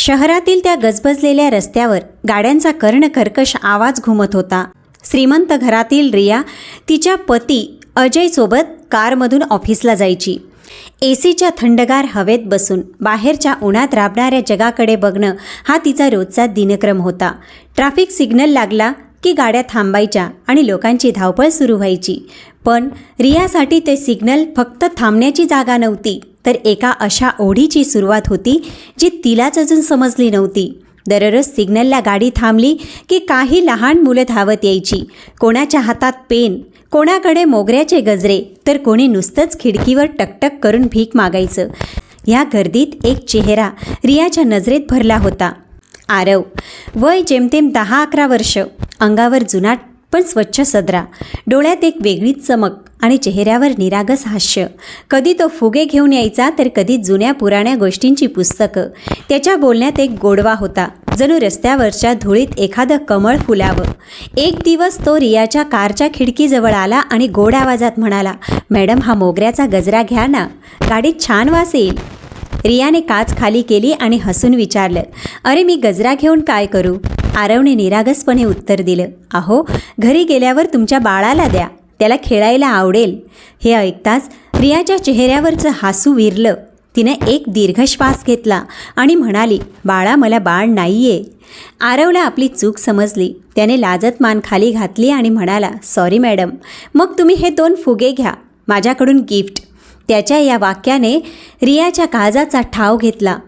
शहरातील त्या गजबजलेल्या रस्त्यावर गाड्यांचा कर्णकर्कश आवाज घुमत होता. श्रीमंत घरातील रिया तिच्या पती अजयसोबत कारमधून ऑफिसला जायची. ए सीच्या थंडगार हवेत बसून बाहेरच्या उन्हात राबणाऱ्या जगाकडे बघणं हा तिचा रोजचा दिनक्रम होता. ट्रॅफिक सिग्नल लागला की गाड्या थांबायच्या आणि लोकांची धावपळ सुरू व्हायची. पण रियासाठी ते सिग्नल फक्त थांबण्याची जागा नव्हती. तर एका अशा ओढीची सुरुवात होती जी तिलाच अजून समजली नव्हती. दररोज सिग्नलला गाडी थांबली की काही लहान मुलं धावत यायची. कोणाच्या हातात पेन कोणाकडे मोगऱ्याचे गजरे तर कोणी नुसतंच खिडकीवर टकटक करून भीक मागायचं. या गर्दीत एक चेहरा रियाच्या नजरेत भरला होता. आरव वय जेमतेम दहा अकरा वर्ष अंगावर जुनाट पण स्वच्छ सदरा डोळ्यात एक वेगळीच चमक. आणि चेहऱ्यावर निरागस हास्य. कधी तो फुगे घेऊन यायचा तर कधी जुन्या पुराण्या गोष्टींची पुस्तकं. त्याच्या बोलण्यात एक गोडवा होता जणू रस्त्यावरच्या धुळीत एखादं कमळ फुलावं. एक दिवस तो रियाच्या कारच्या खिडकीजवळ आला आणि गोड आवाजात म्हणाला मॅडम हा मोगऱ्याचा गजरा घ्या ना. गाडीत छान वास येईल. रियाने काच खाली केली आणि हसून विचारलं अरे मी गजरा घेऊन काय करू? आरवने निरागसपणे उत्तर दिलं अहो घरी गेल्यावर तुमच्या बाळाला द्या. त्याला खेळायला आवडेल. हे ऐकताच रियाच्या चेहऱ्यावरचं हासू विरलं. तिनं एक दीर्घ श्वास घेतला आणि म्हणाली बाळा मला बाळ नाहीये. आरवला आपली चूक समजली. त्याने लाजत मान खाली घातली आणि म्हणाला सॉरी मॅडम मग तुम्ही हे दोन फुगे घ्या. माझ्याकडून गिफ्ट. त्याच्या या वाक्याने रियाच्या काळजाचा ठाव घेतला.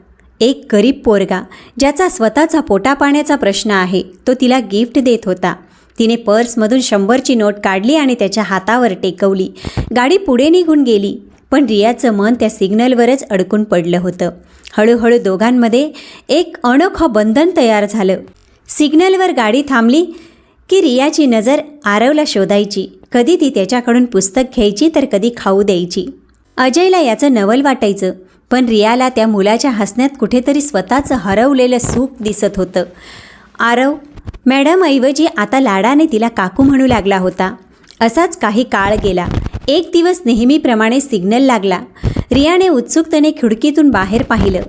एक गरीब पोरगा ज्याचा स्वतःचा पोटापाण्याचा प्रश्न आहे तो तिला गिफ्ट देत होता. तिने पर्समधून शंभरची नोट काढली आणि त्याच्या हातावर टेकवली. गाडी पुढे निघून गेली पण रियाचं मन त्या सिग्नलवरच अडकून पडलं होतं. हळूहळू दोघांमध्ये एक अनोखं बंधन तयार झालं. सिग्नलवर गाडी थांबली की रियाची नजर आरवला शोधायची. कधी ती त्याच्याकडून पुस्तक घ्यायची तर कधी खाऊ द्यायची. अजयला याचं नवल वाटायचं पण रियाला त्या मुलाच्या हसण्यात कुठेतरी स्वतःचं हरवलेलं सुख दिसत होतं. आरव मॅडम ऐवजी आता लाडाने तिला काकू म्हणू लागला होता. असाच काही काळ गेला. एक दिवस नेहमीप्रमाणे सिग्नल लागला. रियाने उत्सुकतेने खिडकीतून बाहेर पाहिलं.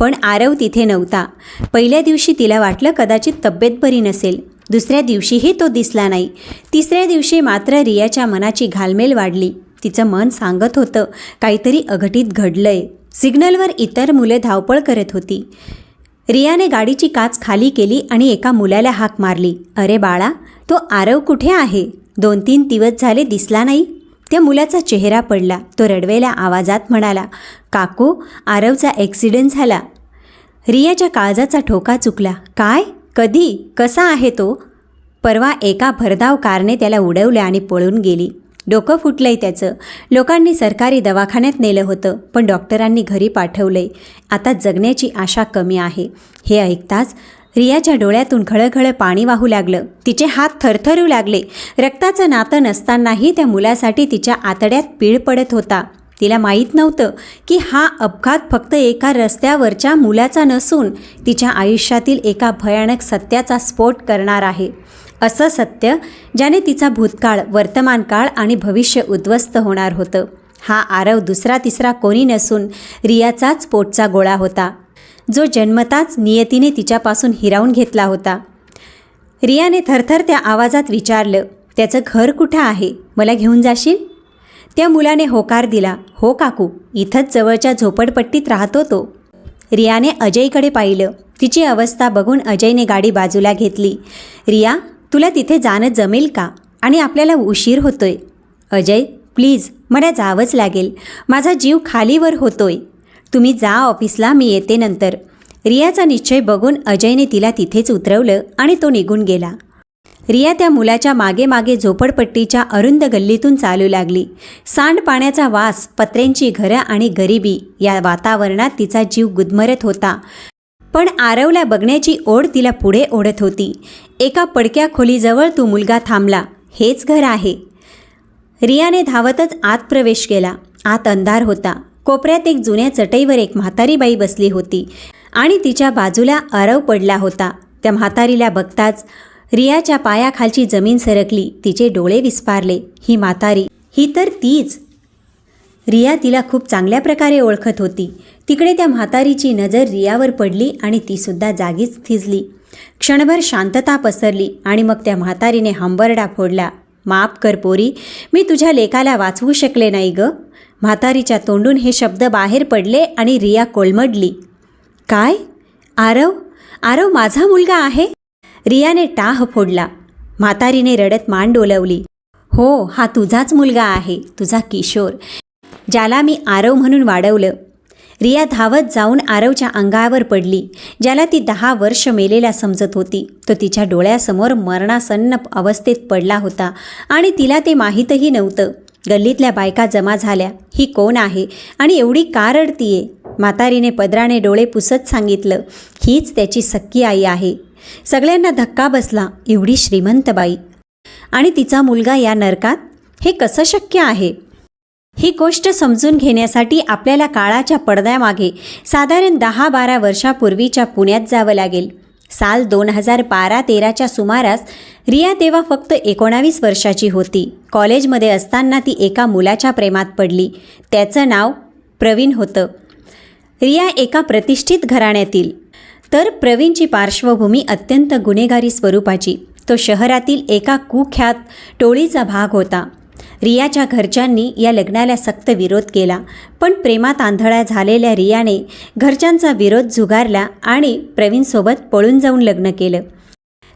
पण आरव तिथे नव्हता. पहिल्या दिवशी तिला वाटलं कदाचित तब्येत बरी नसेल. दुसऱ्या दिवशीही तो दिसला नाही. तिसऱ्या दिवशी मात्र रियाच्या मनाची घालमेल वाढली. तिचं मन सांगत होतं काहीतरी अघटित घडलंय. सिग्नलवर इतर मुले धावपळ करत होती. रियाने गाडीची काच खाली केली आणि एका मुलाला हाक मारली. अरे बाळा तो आरव कुठे आहे? दोन तीन दिवस झाले दिसला नाही. त्या मुलाचा चेहरा पडला. तो रडवेल्या आवाजात म्हणाला काकू आरवचा ॲक्सिडेंट झाला. रियाच्या काळजाचा ठोका चुकला. काय? कधी? कसा आहे तो? परवा एका भरधाव कारने त्याला उडवले आणि पळून गेली. डोकं फुटलंय त्याचं. लोकांनी सरकारी दवाखान्यात नेलं होतं पण डॉक्टरांनी घरी पाठवलंय. आता जगण्याची आशा कमी आहे. हे ऐकताच रियाच्या डोळ्यातून घळघळ पाणी वाहू लागलं. तिचे हात थरथरू लागले. रक्ताचं नातं नसतानाही त्या मुलासाठी तिच्या आतड्यात पीळ पडत होता. तिला माहीत नव्हतं की हा अपघात फक्त एका रस्त्यावरच्या मुलाचा नसून तिच्या आयुष्यातील एका भयानक सत्याचा स्फोट करणार आहे. असं सत्य ज्याने तिचा भूतकाळ वर्तमान काळ आणि भविष्य उद्ध्वस्त होणार होतं. हा आरव दुसरा तिसरा कोणी नसून रियाचाच पोटचा गोळा होता. जो जन्मताच नियतीने तिच्यापासून हिरावून घेतला होता. रियाने थरथर त्या आवाजात विचारलं त्याचं घर कुठं आहे? मला घेऊन जाशील? त्या मुलाने होकार दिला हो काकू इथंच जवळच्या झोपडपट्टीत राहतो तो. रियाने अजयकडे पाहिलं. तिची अवस्था बघून अजयने गाडी बाजूला घेतली. रिया तुला तिथे जाणं जमेल का? आणि आपल्याला उशीर होतोय. अजय प्लीज मला जावंच लागेल. माझा जीव खालीवर होतोय. तुम्ही जा ऑफिसला मी येते नंतर. रियाचा निश्चय बघून अजयने तिला तिथेच उतरवलं आणि तो निघून गेला. रिया त्या मुलाच्या मागे मागे झोपडपट्टीच्या अरुंद गल्लीतून चालू लागली. सांडपाण्याचा वास पत्र्यांची घरं आणि गरिबी या वातावरणात तिचा जीव गुदमरत होता. पण आरवला बघण्याची ओढ तिला पुढे ओढत होती. एका पडक्या खोलीजवळ तो मुलगा थांबला. हेच घर आहे. रियाने धावतच आत प्रवेश केला. आत अंधार होता. कोपऱ्यात एक जुन्या चटईवर एक म्हातारी बाई बसली होती आणि तिच्या बाजूला आरव पडला होता. त्या म्हातारीला बघताच रियाच्या पायाखालची जमीन सरकली. तिचे डोळे विस्पारले. ही म्हातारी. ही तर तीच. रिया तिला खूप चांगल्या प्रकारे ओळखत होती. तिकडे त्या म्हातारीची नजर रियावर पडली आणि तीसुद्धा जागीच थिजली. क्षणभर शांतता पसरली आणि मग त्या म्हातारीने हंबरडा फोडला माफ कर पोरी मी तुझ्या लेकाला वाचवू शकले नाही ग म्हातारीच्या तोंडून हे शब्द बाहेर पडले आणि रिया कोलमडली. काय? आरव? आरव माझा मुलगा आहे रियाने टाह फोडला. म्हातारीने रडत मान डोलवली. हो हा तुझाच मुलगा आहे तुझा किशोर. ज्याला मी आरव म्हणून वाढवलं. रिया धावत जाऊन आरवच्या अंगावर पडली ज्याला ती दहा वर्ष मेलेला समजत होती. तो तिच्या डोळ्यासमोर मरणासन्न अवस्थेत पडला होता आणि तिला ते माहीतही नव्हतं. गल्लीतल्या बायका जमा झाल्या ही कोण आहे आणि एवढी का रडतीये? म्हातारीने पदराने डोळे पुसत सांगितलं हीच त्याची सक्की आई आहे. सगळ्यांना धक्का बसला एवढी श्रीमंत बाई. आणि तिचा मुलगा या नरकात? हे कसं शक्य आहे? ही गोष्ट समजून घेण्यासाठी आपल्याला काळाच्या पडद्यामागे साधारण दहा बारा वर्षापूर्वीच्या पुण्यात जावं लागेल. साल दोन हजार बारा तेराच्या सुमारास रिया तेव्हा फक्त एकोणावीस वर्षाची होती. कॉलेजमध्ये असताना ती एका मुलाच्या प्रेमात पडली. त्याचं नाव प्रवीण होतं. रिया एका प्रतिष्ठित घराण्यातील. तर प्रवीणची पार्श्वभूमी अत्यंत गुन्हेगारी स्वरूपाची. तो शहरातील एका कुख्यात टोळीचा भाग होता. रियाच्या घरच्यांनी या लग्नाला सक्त विरोध केला. पण प्रेमात आंधळ्या झालेल्या रियाने घरच्यांचा विरोध झुगारला आणि प्रवीणसोबत पळून जाऊन लग्न केलं.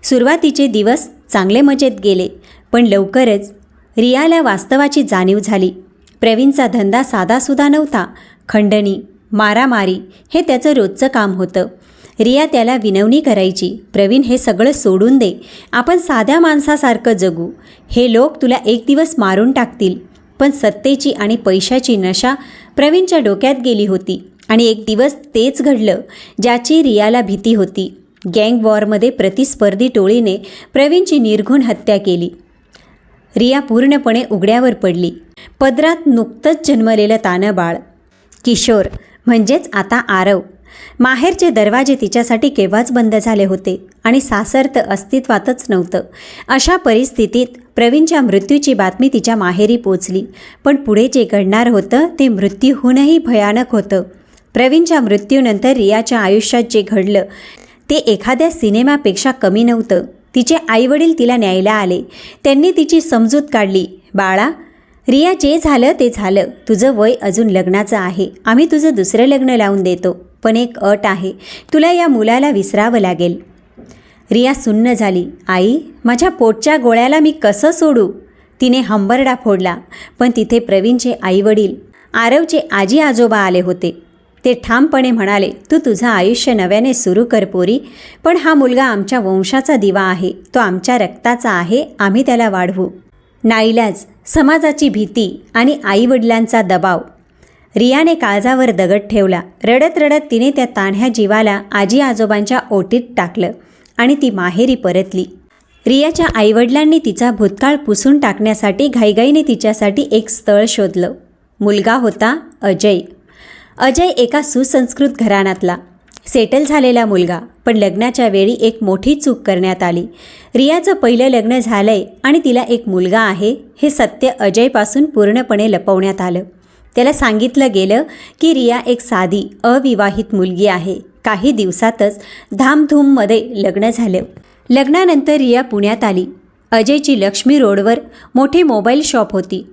सुरुवातीचे दिवस चांगले मजेत गेले पण लवकरच रियाला वास्तवाची जाणीव झाली. प्रवीणचा धंदा साधासुद्धा नव्हता. खंडणी मारामारी हे त्याचं रोजचं काम होतं. रिया त्याला विनवणी करायची. प्रवीण हे सगळं सोडून दे. आपण साध्या माणसासारखं जगू. हे लोक तुला एक दिवस मारून टाकतील. पण सत्तेची आणि पैशाची नशा प्रवीणच्या डोक्यात गेली होती. आणि एक दिवस तेच घडलं ज्याची रियाला भीती होती. गँग वॉरमध्ये प्रतिस्पर्धी टोळीने प्रवीणची निर्घुण हत्या केली. रिया पूर्णपणे उघड्यावर पडली. पदरात नुकतंच जन्मलेलं तानबाळ. किशोर म्हणजेच आता आरव. माहेरचे दरवाजे तिच्यासाठी केव्हाच बंद झाले होते आणि सासर तर अस्तित्वातच नव्हतं. अशा परिस्थितीत प्रवीणच्या मृत्यूची बातमी तिच्या माहेरी पोचली. पण पुढे जे घडणार होतं ते मृत्यूहूनही भयानक होतं. प्रवीणच्या मृत्यूनंतर रियाच्या आयुष्यात जे घडलं ते एखाद्या सिनेमापेक्षा कमी नव्हतं. तिचे आईवडील तिला न्यायला आले. त्यांनी तिची समजूत काढली. बाळा रिया जे झालं ते झालं. तुझं वय अजून लग्नाचं आहे. आम्ही तुझं दुसरं लग्न लावून देतो. पण एक अट आहे. तुला या मुलाला विसरावं लागेल. रिया सुन्न झाली. आई माझ्या पोटच्या गोळ्याला मी कसं सोडू? तिने हंबरडा फोडला. पण तिथे प्रवीणचे आईवडील आरवचे आजी आजोबा आले होते. ते ठामपणे म्हणाले तू तुझं आयुष्य नव्याने सुरू कर पोरी पण हा मुलगा आमच्या वंशाचा दिवा आहे. तो आमच्या रक्ताचा आहे. आम्ही त्याला वाढवू. नाईलाज समाजाची भीती आणि आईवडिलांचा दबाव. रियाने काळजावर दगड ठेवला. रडत रडत तिने त्या तान्ह्या जीवाला आजी आजोबांच्या ओटीत टाकलं आणि ती माहेरी परतली. रियाच्या आईवडिलांनी तिचा भूतकाळ पुसून टाकण्यासाठी घाईघाईने तिच्यासाठी एक स्थळ शोधलं. मुलगा होता अजय. अजय एका सुसंस्कृत घराण्यातला. सेटल झालेला मुलगा पण लग्नाच्या वेळी एक मोठी चूक करण्यात आली. रियाचं पहिलं लग्न झालंय आणि तिला एक मुलगा आहे हे सत्य अजयपासून पूर्णपणे लपवण्यात आलं. त्याला सांगितलं गेलं की रिया एक साधी अविवाहित मुलगी आहे. काही दिवसातच धामधूममध्ये लग्न झालं. लग्नानंतर रिया पुण्यात आली. अजयची लक्ष्मी रोडवर मोठी मोबाईल शॉप होती.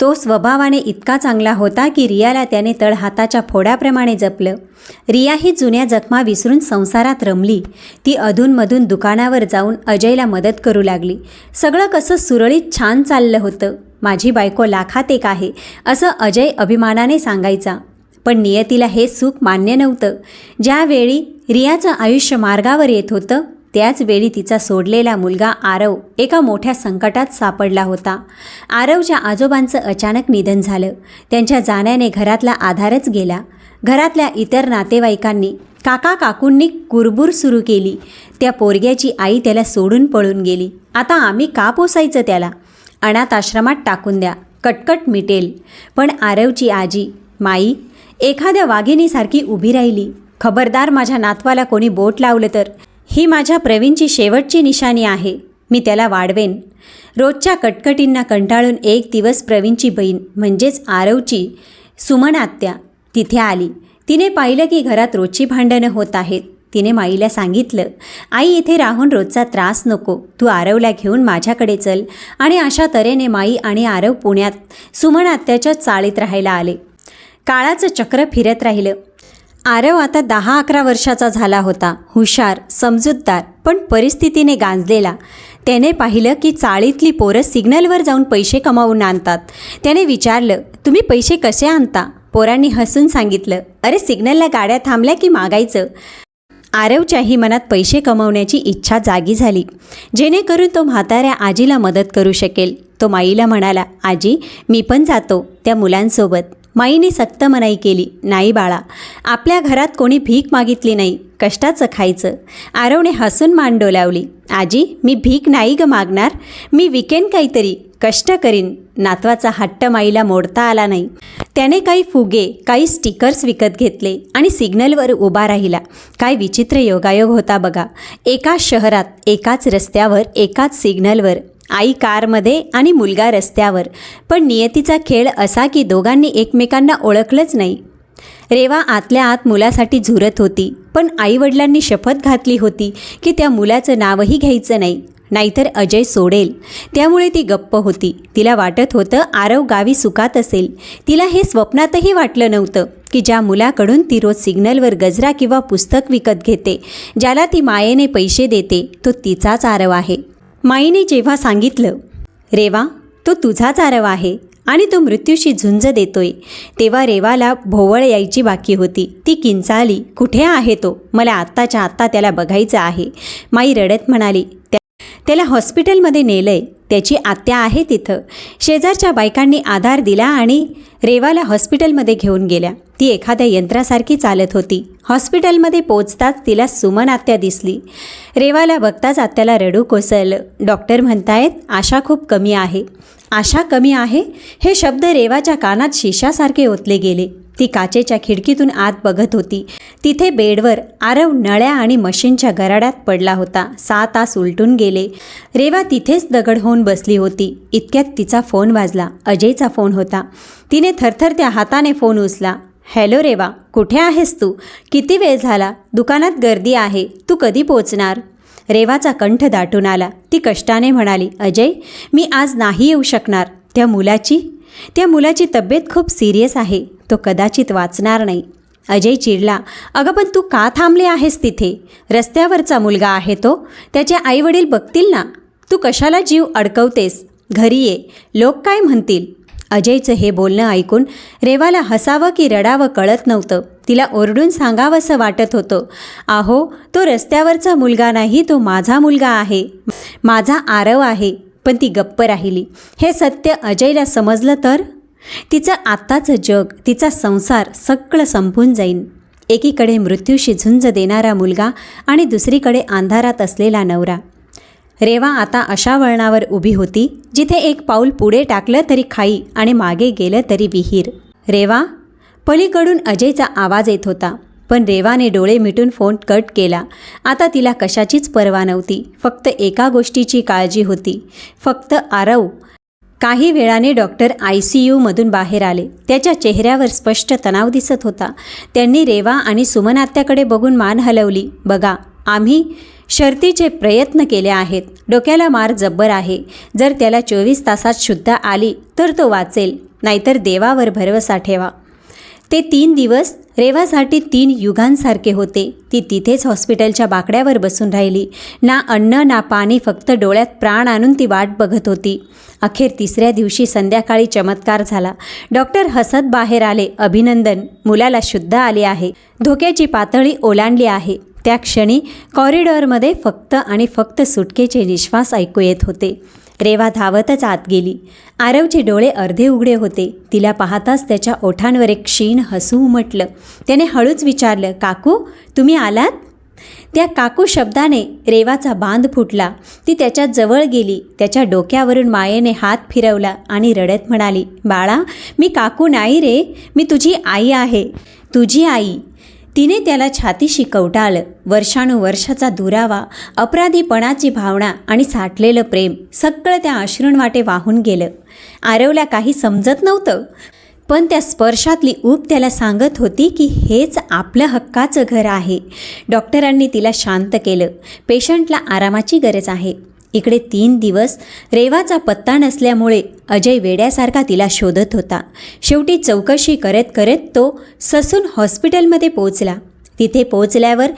तो स्वभावाने इतका चांगला होता की रियाला त्याने तळहाताच्या फोडाप्रमाणे जपलं. रिया ही जुन्या जखमा विसरून संसारात रमली. ती अधूनमधून दुकानावर जाऊन अजयला मदत करू लागली. सगळं कसं सुरळीत छान चाललं होतं. माझी बायको लाखात एक आहे असं अजय अभिमानाने सांगायचा. पण नियतीला हे सुख मान्य नव्हतं. ज्यावेळी रियाचं आयुष्य मार्गावर येत होतं त्याचवेळी तिचा सोडलेला मुलगा आरव एका मोठ्या संकटात सापडला होता. आरवच्या आजोबांचं अचानक निधन झालं. त्यांच्या जाण्याने घरातला आधारच गेला. घरातल्या इतर नातेवाईकांनी काका काकूंनी कुरबूर सुरू केली. त्या पोरग्याची आई त्याला सोडून पळून गेली. आता आम्ही का पोसायचं त्याला? अनाथ आश्रमात टाकून द्या. कटकट मिटेल. पण आरवची आजी माई एखाद्या वाघिणीसारखी उभी राहिली. खबरदार माझ्या नातवाला कोणी बोट लावलं तर? ही माझ्या प्रवीणची शेवटची निशाणी आहे. मी त्याला वाढवेन. रोजच्या कटकटींना कंटाळून एक दिवस प्रवीणची बहीण म्हणजेच आरवची सुमन आत्या तिथे आली. तिने पाहिलं की घरात रोजची भांडणं होत आहेत. तिने माईला सांगितलं आई इथे राहून रोजचा त्रास नको. तू आरवला घेऊन माझ्याकडे चल. आणि अशा तऱ्हेने माई आणि आरव पुण्यात सुमन आत्याच्या चाळीत राहायला आले. काळाचं चक्र फिरत राहिलं. आरव आता दहा अकरा वर्षाचा झाला होता. हुशार समजूतदार पण परिस्थितीने गांजलेला. त्याने पाहिलं की चाळीतली पोरं सिग्नलवर जाऊन पैसे कमावून आणतात. त्याने विचारलं तुम्ही पैसे कसे आणता? पोरांनी हसून सांगितलं अरे सिग्नलला गाड्या थांबल्या की मागायचं? आरवच्याही मनात पैसे कमवण्याची इच्छा जागी झाली. जेणेकरून तो म्हाताऱ्या आजीला मदत करू शकेल. तो माईला म्हणाला आजी मी पण जातो त्या मुलांसोबत. माईने सक्त मनाई केली. नाही बाळा आपल्या घरात कोणी भीक मागितली नाही. कष्टाचं खायचं. आरवने हसून मान डोलावली आजी मी भीक नाही ग मागणार. मी विकेन काहीतरी. कष्ट करीन. नातवाचा हट्ट माईला मोडता आला नाही. त्याने काही फुगे काही स्टिकर्स विकत घेतले आणि सिग्नलवर उभा राहिला. काय विचित्र योगायोग होता बघा. एकाच शहरात एकाच रस्त्यावर एकाच सिग्नलवर. आई कारमध्ये आणि मुलगा रस्त्यावर. पण नियतीचा खेळ असा की दोघांनी एकमेकांना ओळखलंच नाही. रेवा आतल्या आत मुलासाठी झुरत होती पण आईवडिलांनी शपथ घातली होती की त्या मुलाचं नावही घ्यायचं नाही नाहीतर अजय सोडेल. त्यामुळे ती गप्प होती. तिला वाटत होतं आरव गावी सुखात असेल. तिला हे स्वप्नातही वाटलं नव्हतं की ज्या मुलाकडून ती रोज सिग्नलवर गजरा किंवा पुस्तक विकत घेते ज्याला ती मायेने पैसे देते तो तिचाच आरव आहे. माईने जेव्हा सांगितलं रेवा तो तुझाच आरव आहे आणि तो मृत्यूशी झुंज देतोय. तेव्हा रेवाला भोवळ यायची बाकी होती. ती किंचाळली कुठे आहे तो? मला आत्ताच्या आत्ता त्याला बघायचं आहे. माई रडत म्हणाली "त्या- त्याला हॉस्पिटलमध्ये नेलंय. त्याची आत्या आहे तिथं. शेजारच्या बायकांनी आधार दिला आणि रेवाला हॉस्पिटलमध्ये घेऊन गेल्या. ती एखाद्या यंत्रासारखी चालत होती. हॉस्पिटलमध्ये पोचताच तिला सुमन आत्या दिसली. रेवाला बघताच आत्याला रडू कोसळलं. डॉक्टर म्हणतायत आशा खूप कमी आहे. आशा कमी आहे? हे शब्द रेवाच्या कानात शिशासारखे ओतले गेले. ती काचेच्या खिडकीतून आत बघत होती. तिथे बेडवर आरव नळ्या आणि मशीनच्या गराड्यात पडला होता. सहा तास उलटून गेले. रेवा तिथेच दगड होऊन बसली होती. इतक्यात तिचा फोन वाजला. अजयचा फोन होता. तिने थरथरत्या हाताने फोन उचला. हॅलो रेवा कुठे आहेस तू? किती वेळ झाला? दुकानात गर्दी आहे. तू कधी पोचणार? रेवाचा कंठ दाटून आला. ती कष्टाने म्हणाली अजय मी आज नाही येऊ शकणार. त्या मुलाची? त्या मुलाची तब्येत खूप सिरियस आहे. तो कदाचित वाचणार नाही. अजय चिडला अगं पण तू का थांबले आहेस तिथे? रस्त्यावरचा मुलगा आहे तो. त्याचे आईवडील बघतील ना? तू कशाला जीव अडकवतेस? घरी ये. लोक काय म्हणतील? अजयचं हे बोलणं ऐकून रेवाला हसावं की रडावं कळत नव्हतं. तिला ओरडून सांगावंसं वाटत होतं आहो तो रस्त्यावरचा मुलगा नाही तो माझा मुलगा आहे. माझा आरव आहे. पण ती गप्प राहिली. हे सत्य अजयला समजलं तर? तिचं आत्ताचं जग तिचा संसार सगळं संपून जाईन. एकीकडे मृत्यूशी झुंज देणारा मुलगा आणि दुसरीकडे अंधारात असलेला नवरा. रेवा आता अशा वळणावर उभी होती जिथे एक पाऊल पुढे टाकलं तरी खाई आणि मागे गेलं तरी विहीर. रेवा पलीकडून अजयचा आवाज येत होता पण रेवाने डोळे मिटून फोन कट केला. आता तिला कशाचीच पर्वा नव्हती फक्त एका गोष्टीची काळजी होती फक्त आरव काही वेळाने डॉक्टर आय सी यूमधून बाहेर आले. त्याच्या चेहऱ्यावर स्पष्ट तणाव दिसत होता. त्यांनी रेवा आणि सुमनात्याकडे बघून मान हलवली. बघा आम्ही शर्तीचे प्रयत्न केले आहेत. डोक्याला मार जब्बर आहे. जर त्याला चोवीस तासात शुद्ध आली तर तो वाचेल. नाहीतर देवावर भरवसा ठेवा. ते तीन दिवस रेवासाठी तीन युगांसारखे होते. ती तिथेच हॉस्पिटलच्या बाकड्यावर बसून राहिली. ना अन्न ना पाणी फक्त डोळ्यात प्राण आणून ती वाट बघत होती. अखेर तिसऱ्या दिवशी संध्याकाळी चमत्कार झाला. डॉक्टर हसत बाहेर आले. अभिनंदन. मुलाला शुद्ध आले आहे. धोक्याची पातळी ओलांडली आहे. त्या क्षणी कॉरिडॉरमध्ये फक्त आणि फक्त सुटकेचे निश्वास ऐकू येत होते. रेवा धावतच आत गेली. आरवचे डोळे अर्धे उघडे होते. तिला पाहताच त्याच्या ओठांवर एक क्षीण हसू उमटलं. त्याने हळूच विचारलं काकू तुम्ही आलात? त्या काकू शब्दाने रेवाचा बांध फुटला. ती त्याच्याजवळ गेली. त्याच्या डोक्यावरून मायेने हात फिरवला आणि रडत म्हणाली बाळा मी काकू नाही रे. मी तुझी आई आहे. तुझी आई तिने त्याला छातीशी कवटाळलं वर्षानुवर्षाचा दुरावा अपराधीपणाची भावना आणि साठलेलं प्रेम सगळं त्या अश्रूंवाटे वाहून गेलं. आरवला काही समजत नव्हतं पण त्या स्पर्शातली ऊब त्याला सांगत होती की हेच आपलं हक्काचं घर आहे. डॉक्टरांनी तिला शांत केलं. पेशंटला आरामाची गरज आहे. इकडे तीन दिवस रेवाचा पत्ता नसल्यामुळे अजय वेड्यासारखा तिला शोधत होता. शेवटी चौकशी करत करत तो ससून हॉस्पिटलमध्ये पोहोचला. तिथे पोचल्यावर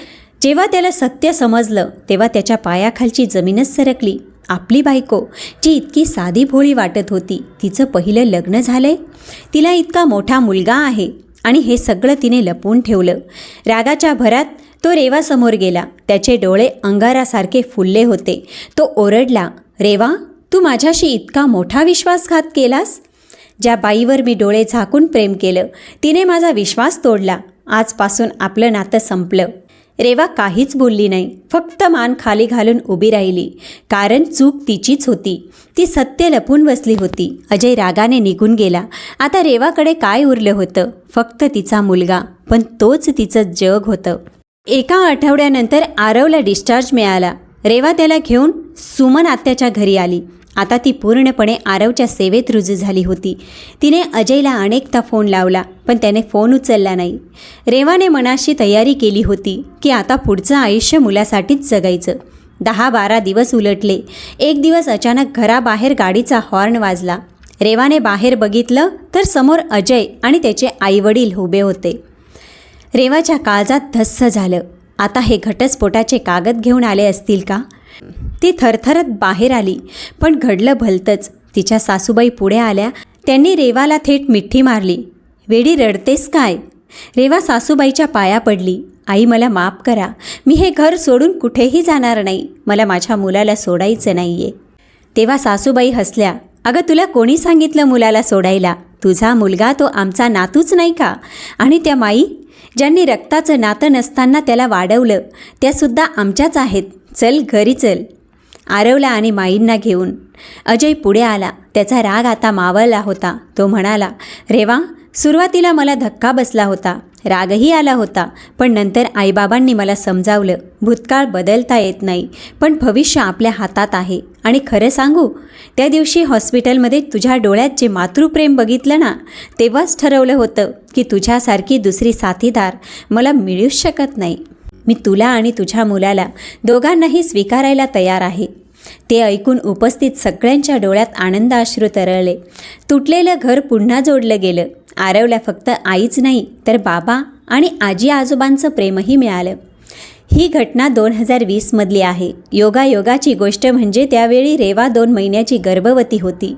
जेव्हा त्याला सत्य समजलं तेव्हा त्याच्या पायाखालची जमीनच सरकली. आपली बायको जी इतकी साधी भोळी वाटत होती तिचं पहिलं लग्न झालंय? तिला इतका मोठा मुलगा आहे आणि हे सगळं तिने लपवून ठेवलं. रागाच्या भरात तो रेवासमोर गेला. त्याचे डोळे अंगारासारखे फुलले होते. तो ओरडला रेवा तू माझ्याशी इतका मोठा विश्वासघात केलास ज्या बाईवर मी डोळे झाकून प्रेम केलं तिने माझा विश्वास तोडला. आजपासून आपलं नातं संपलं. रेवा काहीच बोलली नाही. फक्त मान खाली घालून उभी राहिली. कारण चूक तिचीच होती. ती सत्य लपून बसली होती. अजय रागाने निघून गेला. आता रेवाकडे काय उरलं होतं? फक्त तिचा मुलगा. पण तोच तिचं जग होतं. एका आठवड्यानंतर आरवला डिस्चार्ज मिळाला. रेवा त्याला घेऊन सुमन आत्याच्या घरी आली. आता ती पूर्णपणे आरवच्या सेवेत रुजू झाली होती. तिने अजयला अनेकदा फोन लावला पण त्याने फोन उचलला नाही. रेवाने मनाशी तयारी केली होती की आता पुढचं आयुष्य मुलासाठीच जगायचं. दहा बारा दिवस उलटले. एक दिवस अचानक घराबाहेर गाडीचा हॉर्न वाजला. रेवाने बाहेर बघितलं तर समोर अजय आणि त्याचे आईवडील उभे होते. रेवाच्या काळजात धस्स झालं. आता हे घटस्फोटाचे कागद घेऊन आले असतील का? ती थरथरत बाहेर आली पण घडलं भलतंच. तिच्या सासूबाई पुढे आल्या त्यांनी रेवाला थेट मिठी मारली. वेडी रडतेस काय रेवा सासूबाईच्या पाया पडली. आई मला माफ करा. मी हे घर सोडून कुठेही जाणार नाही. मला माझ्या मुलाला सोडायचं नाही आहे तेव्हा सासूबाई हसल्या. अगं तुला कोणी सांगितलं मुलाला सोडायला? तुझा मुलगा तो आमचा नातूच नाही का? आणि त्या माई ज्यांनी रक्ताचं नातं नसताना त्याला वाढवलं त्यासुद्धा आमच्याच आहेत. चल घरी चल. आरवला आणि माईंना घेऊन. अजय पुढे आला. त्याचा राग आता मावळला होता. तो म्हणाला रेवा सुरुवातीला मला धक्का बसला होता. रागही आला होता. पण नंतर आईबाबांनी मला समजावलं भूतकाळ बदलता येत नाही पण भविष्य आपल्या हातात आहे. आणि खरं सांगू त्या दिवशी हॉस्पिटलमध्ये तुझ्या डोळ्यात जे मातृप्रेम बघितलं ना तेव्हाच ठरवलं होतं की तुझ्यासारखी दुसरी साथीदार मला मिळूच शकत नाही. मी तुला आणि तुझ्या मुलाला दोघांनाही स्वीकारायला तयार आहे. ते ऐकून उपस्थित सगळ्यांच्या डोळ्यात आनंद अश्रू तरळले. तुटलेलं घर पुन्हा जोडलं गेलं. आरवला फक्त आईच नाही तर बाबा आणि आजी आजोबांचं प्रेमही मिळालं. ही घटना दोन हजार वीसमधली आहे. योगायोगाची गोष्ट म्हणजे त्यावेळी रेवा दोन महिन्याची गर्भवती होती.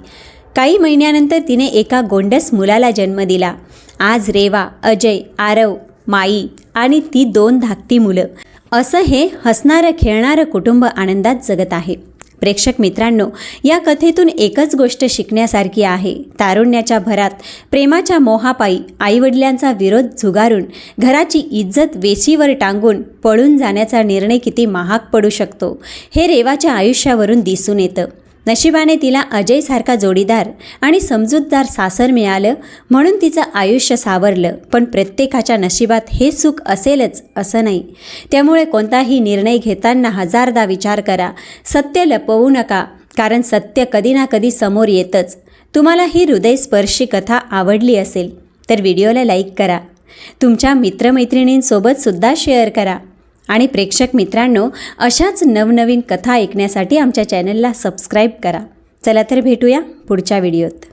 काही महिन्यानंतर तिने एका गोंडस मुलाला जन्म दिला. आज रेवा अजय आरव माई आणि ती दोन धाकटी मुलं. असं हे हसणारं खेळणारं कुटुंब आनंदात जगत आहे. प्रेक्षक मित्रांनो या कथेतून एकच गोष्ट शिकण्यासारखी आहे. तारुण्याच्या भरात प्रेमाच्या मोहापायी आईवडिलांचा विरोध झुगारून घराची इज्जत वेशीवर टांगून पळून जाण्याचा निर्णय किती महाग पडू शकतो हे रेवाच्या आयुष्यावरून दिसून येतं. नशिबाने तिला अजयसारखा जोडीदार आणि समजूतदार सासर मिळालं म्हणून तिचं आयुष्य सावरलं. पण प्रत्येकाच्या नशिबात हे सुख असेलच असं नाही. त्यामुळे कोणताही निर्णय घेताना हजारदा विचार करा. सत्य लपवू नका कारण सत्य कधी ना कधी समोर येतच. तुम्हाला ही हृदयस्पर्शी कथा आवडली असेल तर व्हिडिओला लाईक करा. तुमच्या मित्रमैत्रिणींसोबत सुद्धा शेअर करा. आणि प्रेक्षक मित्रांनो अशाच नवनवीन कथा ऐकण्यासाठी आमच्या चॅनलला सबस्क्राईब करा. चला तर भेटूया पुढच्या व्हिडिओत.